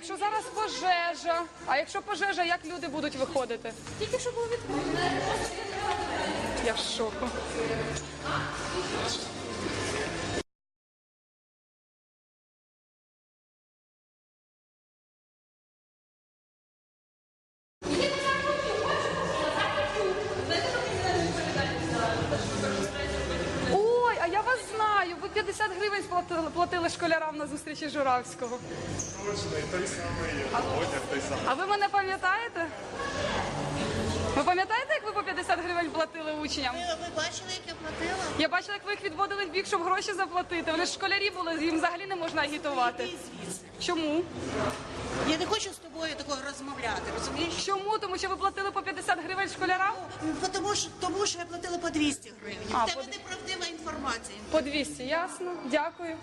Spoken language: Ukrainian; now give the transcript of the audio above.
якщо зараз пожежа, а якщо пожежа, як люди будуть виходити? Тільки що було відкрито. Я в шоку. 50 гривень сплатили- платили школярам на зустрічі Журавського. Точно, і той самий одяг, той самий. А ви мене пам'ятаєте? Ви пам'ятаєте, як ви по 50 гривень платили учням? Ви, ви бачили, як я платила? Я бачила, як ви їх відводили в бік, щоб гроші заплатити. Вони ж школярі були, їм взагалі не можна агітувати. Чому? Я не хочу з тобою такого розмовляти, розумієш? Чому? Тому що ви платили по 50 гривень школярам? Ну, Тому що, тому що я платила по 200 гривень. А, по- неправдива інформація. По 200, ясно. Дякую.